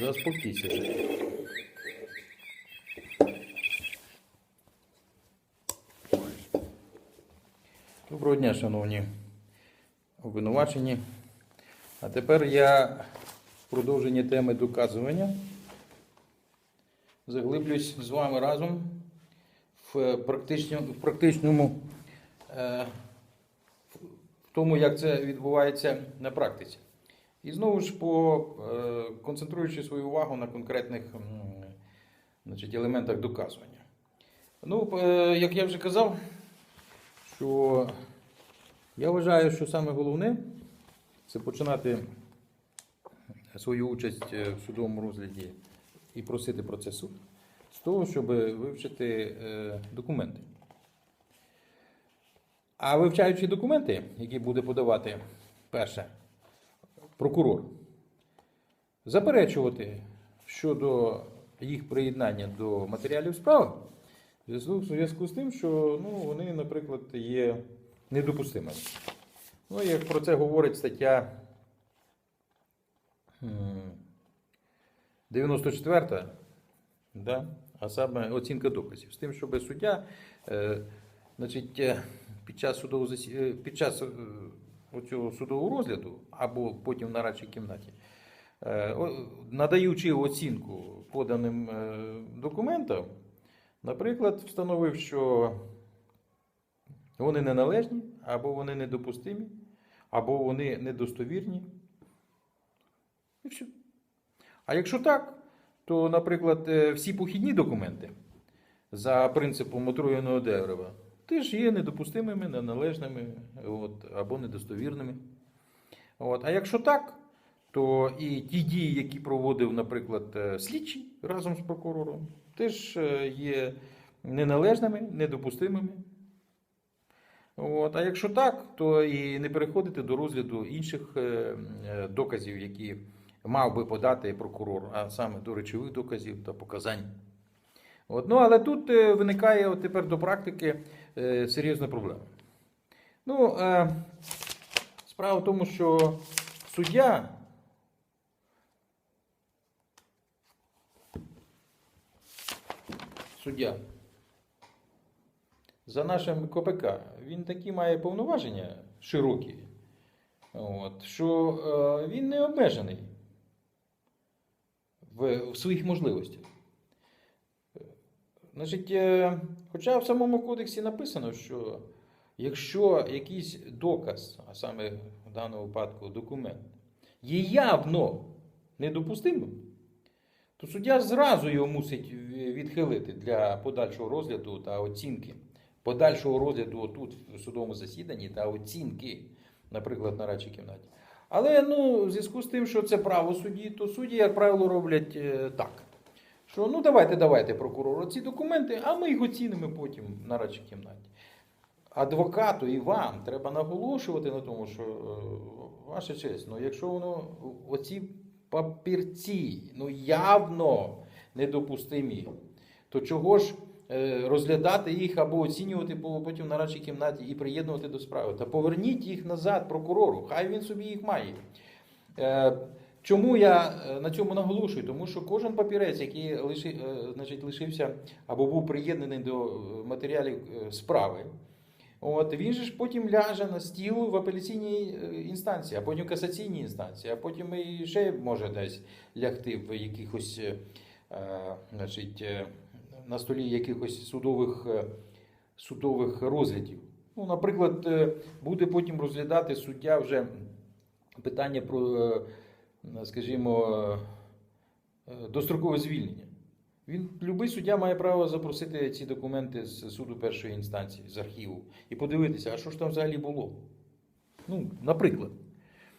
Заспокійся. Доброго дня, шановні обвинувачені. А тепер я в продовженні теми доказування заглиблюсь з вами разом в практичному, в практичному е, в тому, як це відбувається на практиці. І знову ж по е, концентруючи свою увагу на конкретних значить, елементах доказування. Ну, е, як я вже казав, що я вважаю, що саме головне це починати свою участь е, в судовому розгляді і просити про це суд з того, щоб вивчити документи. А вивчаючи документи, які буде подавати перше прокурор, заперечувати щодо їх приєднання до матеріалів справи, в зв'язку- з тим, що ну, вони, наприклад, є недопустимими. Ну, як про це говорить стаття 94, да? а саме оцінка доказів. З тим, щоб суддя е, значить, е, під час судового е, під час оцього судового розгляду або потім в нарадчій кімнаті, е, надаючи оцінку поданим е, документам, наприклад, встановив, що вони неналежні, або вони недопустимі, або вони недостовірні. І все. А якщо так, то, наприклад, е, всі похідні документи за принципом отруєного дерева теж є недопустимими, неналежними от, або недостовірними. От. А якщо так, то і ті дії, які проводив, наприклад, е, слідчий разом з прокурором, теж е, є неналежними, недопустимими. От. А якщо так, то і не переходити до розгляду інших е, доказів, які мав би подати прокурор, а саме до речових доказів та показань. От. Ну, але тут виникає от тепер до практики серйозна проблема. Ну, е, справа в тому, що суддя суддя за нашим КПК, він такі має повноваження широкі, от, що е, він не обмежений в, в своїх можливостях. Значить, е, хоча в самому кодексі написано, що якщо якийсь доказ, а саме в даному випадку документ, є явно недопустимим, то суддя зразу його мусить відхилити для подальшого розгляду та оцінки. Подальшого розгляду отут в судовому засіданні та оцінки, наприклад, на радчій кімнаті. Але ну, в зв'язку з тим, що це право судді, то судді, як правило, роблять е, так. Що ну давайте, давайте, прокурору, ці документи, а ми їх оцінимо потім на радчій кімнаті. Адвокату і вам треба наголошувати на тому, що е, ваша честь, ну якщо воно оці папірці ну явно недопустимі, то чого ж е, розглядати їх або оцінювати потім на радчій кімнаті і приєднувати до справи? Та поверніть їх назад прокурору, хай він собі їх має. Чому я е, на цьому наголошую? Тому що кожен папірець, який лиши, е, значить, лишився або був приєднаний до е, матеріалів справи, от, він же ж потім ляже на стіл в апеляційній інстанції, а потім в касаційній інстанції, а потім і ще може десь лягти в якихось, значить, на столі якихось судових, судових розглядів. Ну, наприклад, буде потім розглядати суддя вже питання про, скажімо, е, дострокове звільнення. Він, любий суддя має право запросити ці документи з суду першої інстанції, з архіву, і подивитися, а що ж там взагалі було. Ну, наприклад.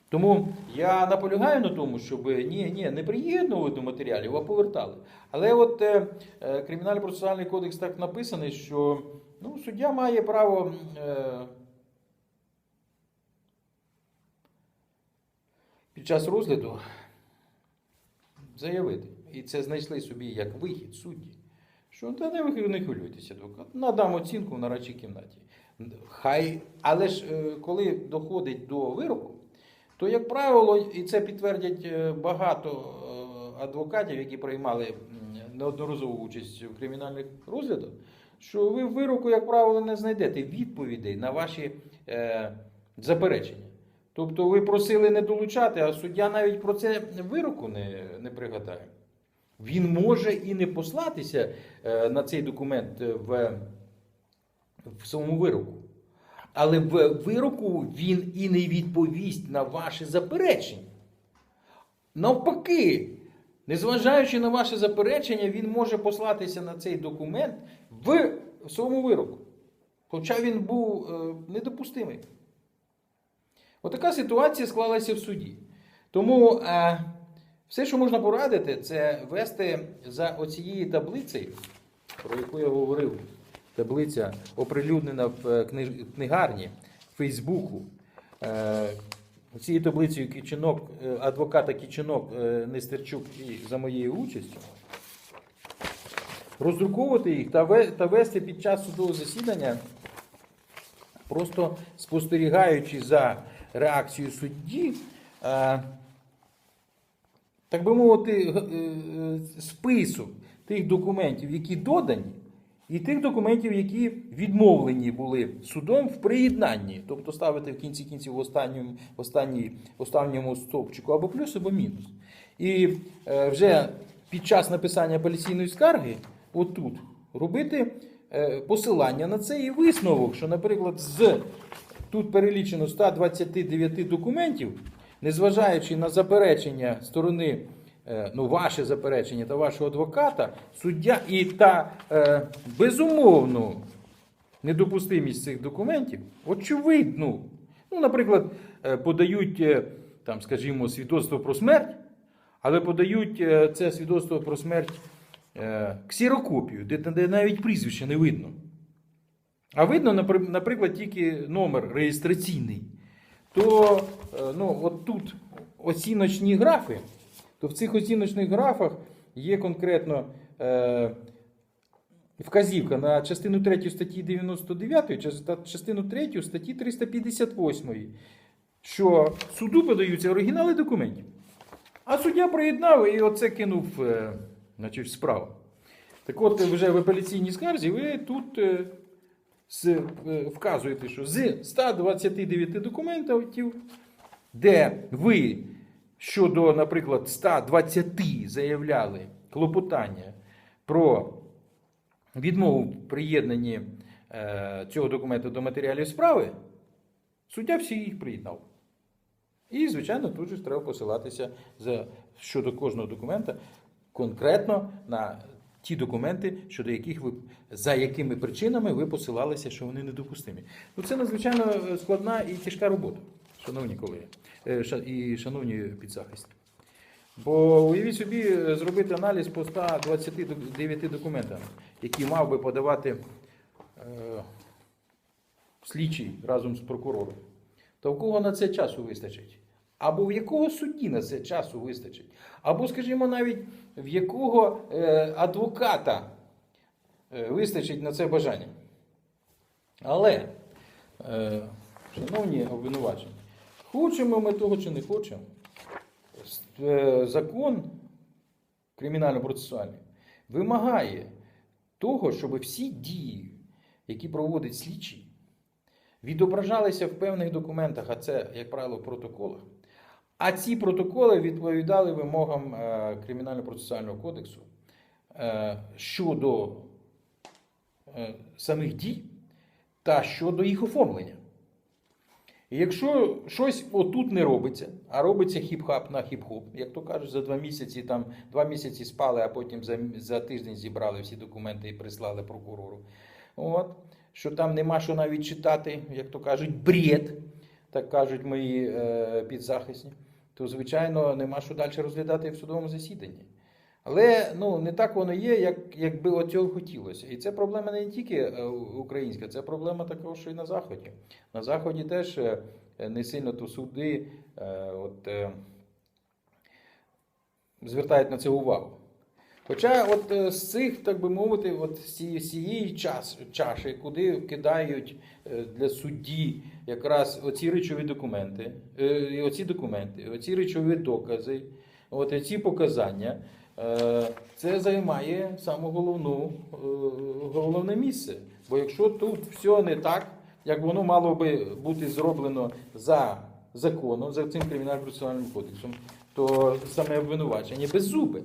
Тому я наполягаю на тому, щоб ні, ні, не приєднували до матеріалів, а повертали. Але от е, е, Кримінальний процесуальний кодекс так написаний, що ну, суддя має право е, час розгляду заявити. І це знайшли собі як вихід судді. Що та не ви не хвилюйтеся, адвокат. Надам оцінку на радчій кімнаті. Хай, але ж е, коли доходить до вироку, то, як правило, і це підтвердять е, багато адвокатів, які приймали неодноразову участь в кримінальних розглядах, що ви в вироку, як правило, не знайдете відповідей на ваші е, заперечення. Тобто ви просили не долучати, а суддя навіть про це вироку не, не пригадає. Він може і не послатися е, на цей документ в, в самому вироку. Але в вироку він і не відповість на ваші заперечення. Навпаки, незважаючи на ваше заперечення, він може послатися на цей документ в своєму вироку. Хоча він був е, недопустимий. Отака ситуація склалася в суді. Тому е, все, що можна порадити, це вести за оцією таблицею, про яку я говорив. Таблиця оприлюднена в е, книгарні Фейсбуку. Е, Цією таблицею Кічинок, адвоката Кічинок Нестерчук і за моєю участю. Роздруковувати їх та вести під час судового засідання, просто спостерігаючи за реакцією судді, е, так би мовити, е, список тих документів, які додані, і тих документів, які відмовлені були судом в приєднанні, тобто ставити в кінці кінців в останньому, останній, останньому стовпчику або плюс, або мінус. І е, вже під час написання апеляційної скарги, отут, робити е, посилання на це і висновок, що, наприклад, з тут перелічено 129 документів, незважаючи на заперечення сторони, е, ну, ваше заперечення та вашого адвоката, суддя і та е, безумовну недопустимість цих документів, очевидно. Ну, наприклад, е, подають, е, там, скажімо, свідоцтво про смерть, але подають це свідоцтво про смерть ксерокопію, де, навіть прізвища не видно. А видно, наприклад, тільки номер реєстраційний. То е, ну, от тут оціночні графи, то в цих оціночних графах є конкретно е, вказівка на частину 3 статті 99, та частину 3 статті 358, що суду подаються оригінали документів. А суддя приєднав і оце кинув е, значить, справу. Так от, вже в апеляційній скарзі ви тут е, з, е, вказуєте, що з 129 документів, де ви щодо, наприклад, 120 заявляли клопотання про відмову в приєднанні е, цього документу до матеріалів справи, суддя всі їх приєднав. І, звичайно, тут же треба посилатися за, щодо кожного документа конкретно на ті документи, щодо яких ви, за якими причинами ви посилалися, що вони недопустимі. Ну, це надзвичайно е, складна і тяжка робота, шановні колеги е, і шановні підзахисні. Бо уявіть собі, е, зробити аналіз по 129 документам, які мав би подавати е, слідчий разом з прокурором. То в кого на це часу вистачить? Або в якого судді на це часу вистачить? Або, скажімо, навіть в якого е, адвоката е, вистачить на це бажання. Але, е, шановні обвинувачені, хочемо ми того чи не хочемо, е, закон кримінально-процесуальний вимагає того, щоб всі дії, які проводить слідчий, відображалися в певних документах, а це, як правило, в протоколах. А ці протоколи відповідали вимогам е, Кримінально-процесуального кодексу е, щодо е, самих дій та щодо їх оформлення. Якщо щось отут не робиться, а робиться хіп-хап на хіп-хоп, як то кажуть, за два місяці там два місяці спали, а потім за, за тиждень зібрали всі документи і прислали прокурору. От, що там нема що навіть читати, як то кажуть, бред, так кажуть мої е, підзахисні, то звичайно нема що далі розглядати в судовому засіданні. Але ну, не так воно є, як, якби оцього цього хотілося. І це проблема не тільки е, українська, це проблема також і на Заході. На Заході теж е, не сильно то суди е, от, звертають на це увагу. Хоча от е, з цих, так би мовити, от з цієї, чаші, куди кидають е, для судді якраз оці речові документи, е, оці документи, оці речові докази, От ці показання, це займає саме головну, головне місце. Бо якщо тут все не так, як воно мало би бути зроблено за законом, за цим кримінальним процесуальним кодексом, то саме обвинувачення беззубе.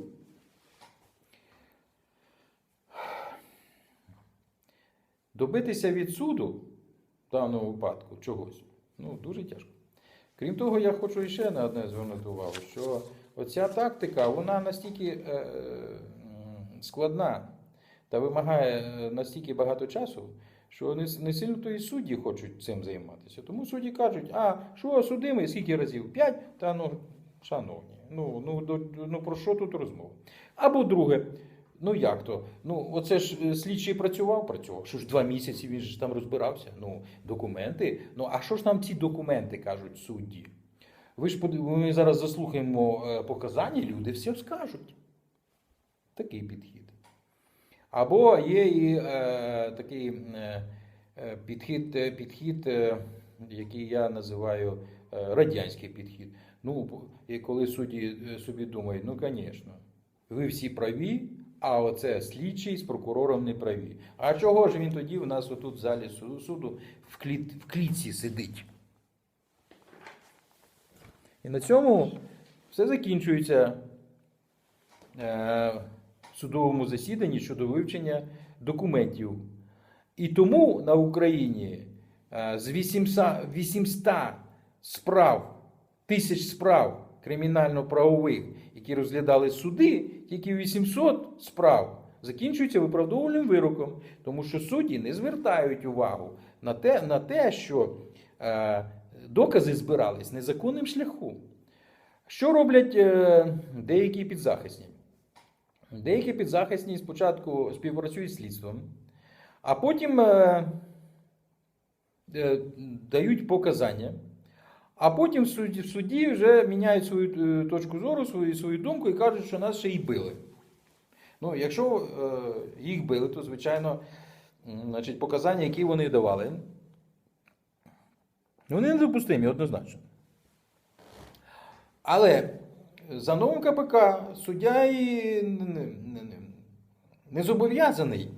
Добитися від суду в даному випадку чогось ну, дуже тяжко. Крім того, я хочу ще на одне звернути увагу, що оця тактика вона настільки е, е, складна та вимагає е, настільки багато часу, що не, сильно то і судді хочуть цим займатися. Тому судді кажуть, а що судимий, скільки разів? П'ять? Та ну, шановні, ну, ну, ну про що тут розмова? Або друге, ну як то? Ну, оце ж е, слідчий працював, працював. Що ж два місяці він ж там розбирався. Ну, документи. Ну, а що ж нам ці документи кажуть судді? Ви ж ми зараз заслухаємо е, показання, люди все скажуть. Такий підхід. Або є і е, такий е, е, підхід, підхід який я називаю е, радянський підхід. Ну, і коли судді собі думають, ну, звісно, ви всі праві, а оце слідчий з прокурором не праві. А чого ж він тоді в нас отут в залі суду, в, кліт, в клітці сидить? І на цьому все закінчується е, в судовому засіданні щодо вивчення документів. І тому на Україні е, з 800, 800 справ, тисяч справ кримінально-правових, які розглядали суди, тільки 800 справ закінчуються виправдовувальним вироком, тому що судді не звертають увагу на те, на те що е, докази збирались незаконним шляхом. Що роблять е, деякі підзахисні? Деякі підзахисні спочатку співпрацюють з слідством, а потім е, е, дають показання, а потім в суді, в суді вже міняють свою е, точку зору, свою, свою думку і кажуть, що нас ще й били. Ну, якщо е, їх били, то звичайно, значить, показання, які вони давали, вони недопустимі однозначно. Але за новим КПК суддя і не, не, не, не зобов'язаний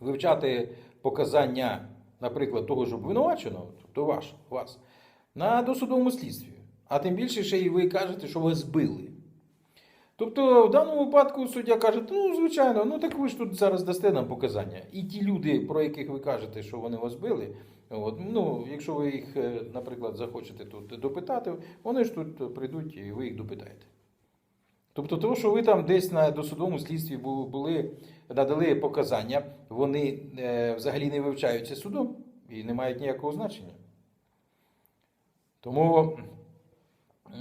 вивчати показання, наприклад, того ж обвинуваченого, тобто ваш, вас, на досудовому слідстві. А тим більше ще і ви кажете, що вас збили. Тобто, в даному випадку суддя каже, ну, звичайно, ну так ви ж тут зараз дасте нам показання. І ті люди, про яких ви кажете, що вони вас били, от, ну, якщо ви їх, е, наприклад, захочете тут допитати, вони ж тут прийдуть і ви їх допитаєте. Тобто, того, що ви там десь на досудовому слідстві були, надали показання, вони е, взагалі не вивчаються судом і не мають ніякого значення. Тому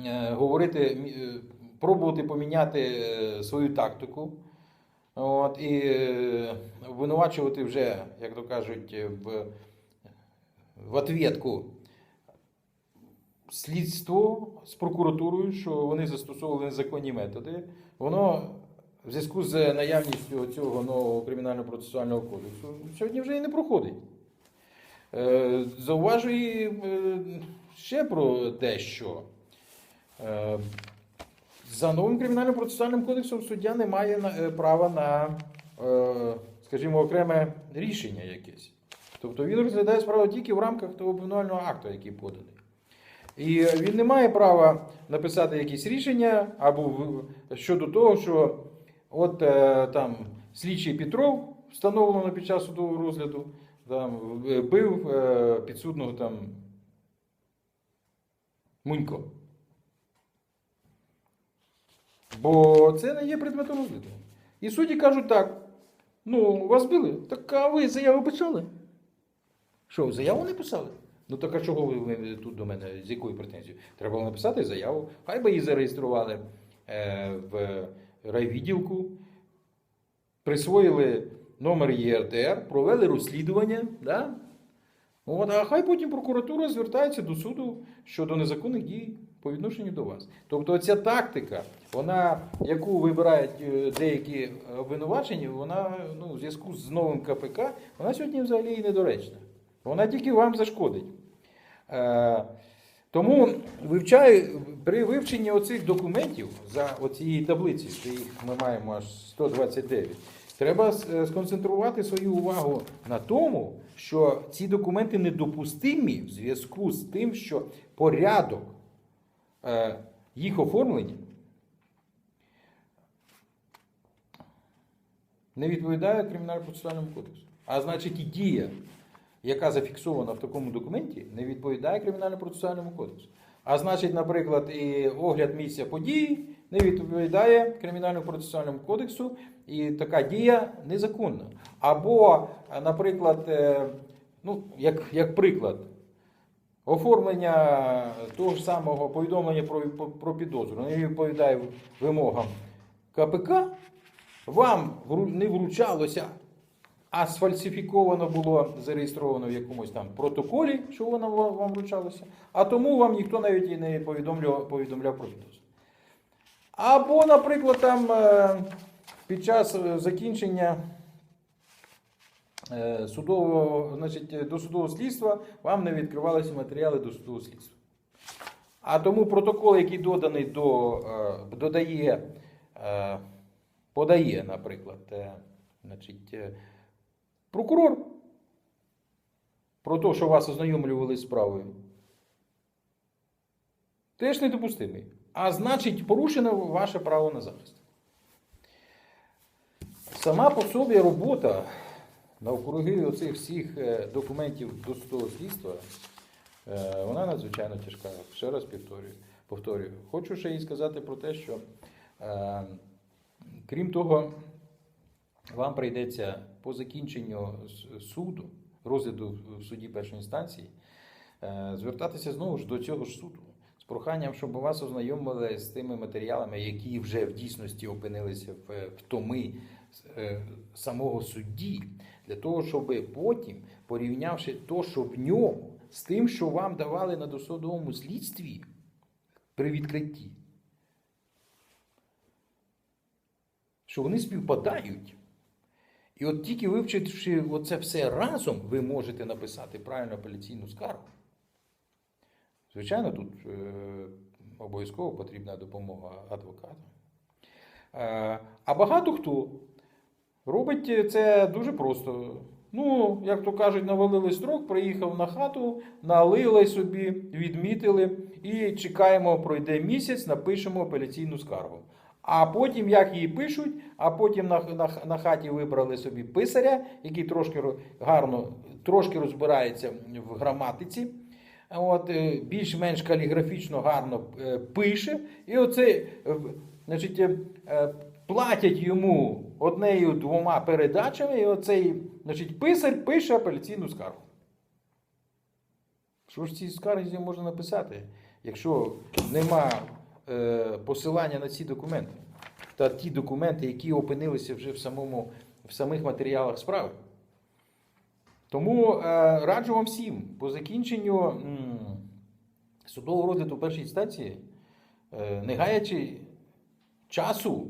е, говорити, е, пробувати поміняти е, свою тактику. От, і обвинувачувати вже, як то кажуть, в, в ответку слідство з прокуратурою, що вони застосовували незаконні методи, воно в зв'язку з наявністю цього нового кримінального процесуального кодексу сьогодні вже і не проходить. Зауважую е, ще про дещо. Е, За новим кримінальним процесуальним кодексом суддя не має е, права на, е, скажімо, окреме рішення якесь. Тобто він розглядає справу тільки в рамках того обвинувального акту, який поданий. І він не має права написати якісь рішення або щодо того, що от там слідчий Петров встановлено під час судового розгляду, там, бив підсудного там Мунько. Бо це не є предметом розгляду. І судді кажуть так: ну, вас били, так а ви заяву писали? Що, заяву не писали? Ну так а чого ви, тут до мене? З якою претензією? Треба було написати заяву. Хай би її зареєстрували е, в райвідділку, присвоїли номер ЄРДР, провели розслідування. Да? От, а хай потім прокуратура звертається до суду щодо незаконних дій по відношенню до вас. Тобто ця тактика, вона, яку вибирають е, деякі обвинувачені, вона ну, в зв'язку з новим КПК, вона сьогодні взагалі і недоречна. Вона тільки вам зашкодить. Е, Тому вивчаю, при вивченні оцих документів за що їх ми маємо аж 129, треба е, сконцентрувати свою увагу на тому, що ці документи недопустимі в зв'язку з тим, що порядок е, їх оформлення не відповідає кримінально-процесуальному кодексу. А значить, і дія, яка зафіксована в такому документі, не відповідає кримінально-процесуальному кодексу. А значить, наприклад, і огляд місця події не відповідає кримінально-процесуальному кодексу, і така дія незаконна. Або, наприклад, е, ну, як, як приклад, оформлення того ж самого повідомлення про, про підозру не відповідає вимогам КПК, вам не вручалося, а сфальсифіковано було зареєстровано в якомусь там протоколі, що воно вам вручалося, а тому вам ніхто навіть і не повідомляв, повідомляв про підозру. Або, наприклад, там е, під час е, закінчення е, судового, значить, досудового слідства вам не відкривалися матеріали досудового слідства. А тому протокол, який доданий до, додає, подає, наприклад, значить, прокурор про те, що вас ознайомлювали з справою, теж недопустимий. А значить, порушено ваше право на захист. Сама по собі робота навкруги оцих всіх е, документів досудового слідства, е, вона надзвичайно тяжка. Ще раз повторюю. повторюю. Хочу ще і сказати про те, що е, крім того, вам прийдеться по закінченню суду, розгляду в суді першої інстанції, е, звертатися знову ж до цього ж суду з проханням, щоб вас ознайомили з тими матеріалами, які вже в дійсності опинилися в, в томи е, самого судді, для того, щоб потім, порівнявши то, що в ньому, з тим, що вам давали на досудовому слідстві при відкритті, що вони співпадають. І от тільки вивчивши оце все разом, ви можете написати правильну апеляційну скаргу. Звичайно, тут е, обов'язково потрібна допомога адвоката. Е, а багато хто робить це дуже просто. Ну, як то кажуть, навалили строк, приїхав на хату, налили собі, відмітили і чекаємо, пройде місяць, напишемо апеляційну скаргу. А потім, як її пишуть, а потім на, на, на хаті вибрали собі писаря, який трошки гарно, трошки розбирається в граматиці. От, е, більш-менш каліграфічно гарно е, пише, і оце, е, значить, платять йому однею двома передачами, і оцей значить, писар пише апеляційну скаргу. Що ж в цій скарзі можна написати, якщо нема посилання на ці документи та ті документи, які опинилися вже в, самому, в самих матеріалах справи? Тому е, раджу вам всім по закінченню судового розгляду першої інстанції, е, не гаячи часу,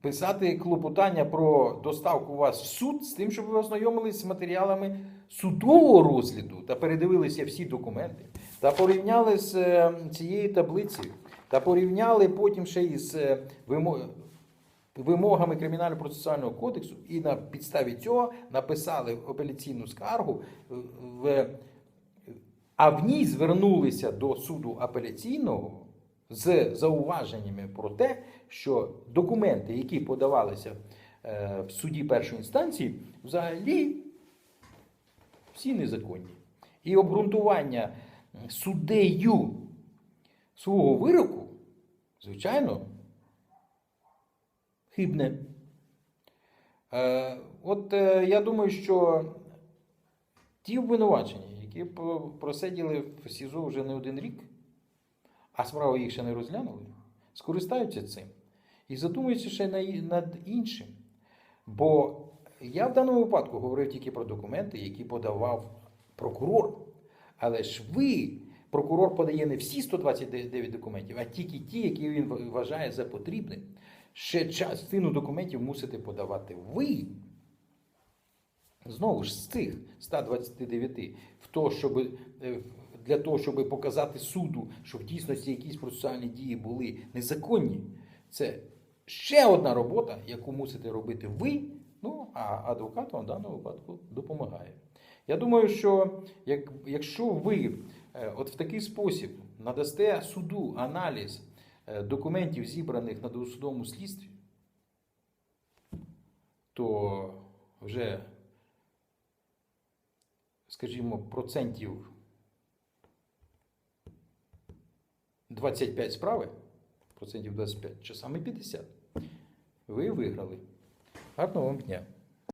писати клопотання про доставку вас в суд з тим, щоб ви ознайомились з матеріалами судового розгляду та передивилися всі документи, та порівняли з е, цією таблицею, та порівняли потім ще із е, вимогами Кримінально-процесуального кодексу і на підставі цього написали апеляційну скаргу, е, в, а в ній звернулися до суду апеляційного з зауваженнями про те, що документи, які подавалися в суді першої інстанції, взагалі всі незаконні. І обґрунтування суддею свого вироку, звичайно, хибне. Е, от е, я думаю, що ті обвинувачення, які просиділи в СІЗО вже не один рік, а справу їх ще не розглянули, скористаються цим і задумаються ще над іншим. Бо я в даному випадку говорив тільки про документи, які подавав прокурор. Але ж ви, прокурор подає не всі 129 документів, а тільки ті, які він вважає за потрібним. Ще частину документів мусите подавати ви. Знову ж з цих 129 в то, щоб е, для того, щоб показати суду, що в дійсності якісь процесуальні дії були незаконні, це ще одна робота, яку мусите робити ви, ну а адвокат вам в даному випадку допомагає. Я думаю, що як, якщо ви е, от в такий спосіб надасте суду аналіз е, документів, зібраних на досудовому слідстві, то вже, скажімо, процентів 25 справи, процентів 25, чи саме 50, ви виграли. Гарного вам дня!